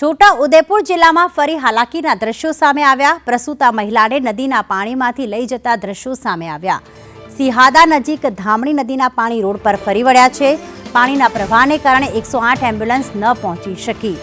છોટા ઉદેપુર જિલ્લામાં ફરી હાલાકીના દ્રશ્યો સામે આવ્યા. પ્રસૂતા મહિલાને નદીના પાણીમાંથી લઈ જતા દ્રશ્યો સામે આવ્યા. સિહાદા નજીક ધામણી નદીના પાણી રોડ પર ફરી વળ્યા છે. પાણીના પ્રવાહને કારણે એકસો આઠ એમ્બ્યુલન્સ ન પહોંચી શકી.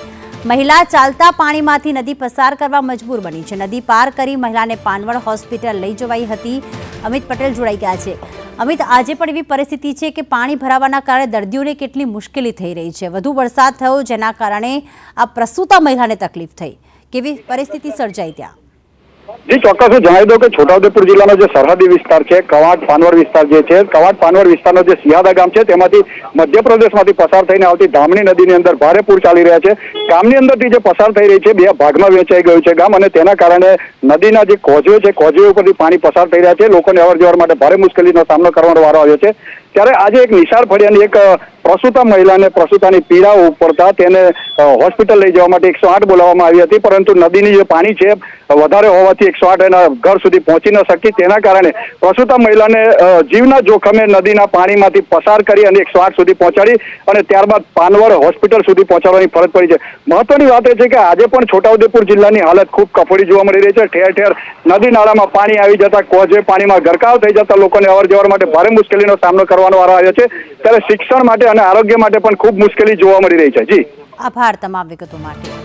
મહિલા ચાલતા પાણીમાંથી નદી પસાર કરવા મજબૂર બની છે. નદી પાર કરી મહિલાને પાનવડ હોસ્પિટલ લઈ જવાઈ હતી. અમિત પટેલ જોડાઈ ગયા છે. અમિત, આજે પણ એવી પરિસ્થિતિ છે કે પાણી ભરાવાના કારણે દર્દીઓને કેટલી મુશ્કેલી થઈ રહી છે. વધુ વરસાદ થયો, જેના કારણે આ પ્રસૂતા મહિલાને તકલીફ થઈ. કેવી પરિસ્થિતિ સર્જાઈ ત્યાં? જી ચોક્કસ જણાવી દઉં કે છોટાઉદેપુર જિલ્લાનો જે સરહદી વિસ્તાર છે કવાટ પાનવડ વિસ્તાર જે છે કવાટ પાનવડ વિસ્તારનો જે સિયાદા ગામ છે, તેમાંથી મધ્યપ્રદેશમાંથી પસાર થઈને આવતી ધામણી નદીની અંદર ભારે પૂર ચાલી રહ્યા છે. ગામની અંદરથી જે પસાર થઈ રહી છે, બે ભાગમાં વેચાઈ ગયું છે ગામ અને તેના કારણે નદીના જે કોઝવે છે, કોઝવે ઉપરથી પાણી પસાર થઈ રહ્યા છે. લોકોને અવર જવર માટે ભારે મુશ્કેલીનો સામનો કરવાનો વારો આવ્યો છે. ત્યારે આજે એક નિશાળ ફળિયાની એક પ્રસૂતા મહિલાને પ્રસૂતાની પીડા ઉપડતા તેને હોસ્પિટલ લઈ જવા માટે એકસો આઠ બોલાવવામાં આવી હતી, પરંતુ નદીની જે પાણી છે વધારે હોવાથી એકસો આઠ એના ઘર સુધી પહોંચી ન શકી. તેના કારણે પ્રસૂતા મહિલાને જીવના જોખમે નદીના પાણીમાંથી પસાર કરી અને એકસો આઠ સુધી પહોંચાડી અને ત્યારબાદ પાનવડ હોસ્પિટલ સુધી પહોંચાડવાની ફરજ પડી છે. મહત્વની વાત એ છે કે આજે પણ છોટાઉદેપુર જિલ્લાની હાલત ખૂબ કફોડી જોવા મળી રહી છે. ઠેર ઠેર નદી નાળામાં પાણી આવી જતા કોઝવે પાણીમાં ગરકાવ થઈ જતા લોકોને અવર માટે ભારે મુશ્કેલીનો સામનો કરવાનો વારો આવ્યો છે. ત્યારે શિક્ષણ માટે અને આરોગ્ય માટે પણ ખૂબ મુશ્કેલી જોવા મળી રહી છે. જી. આભાર તમામ વિગતો માટે.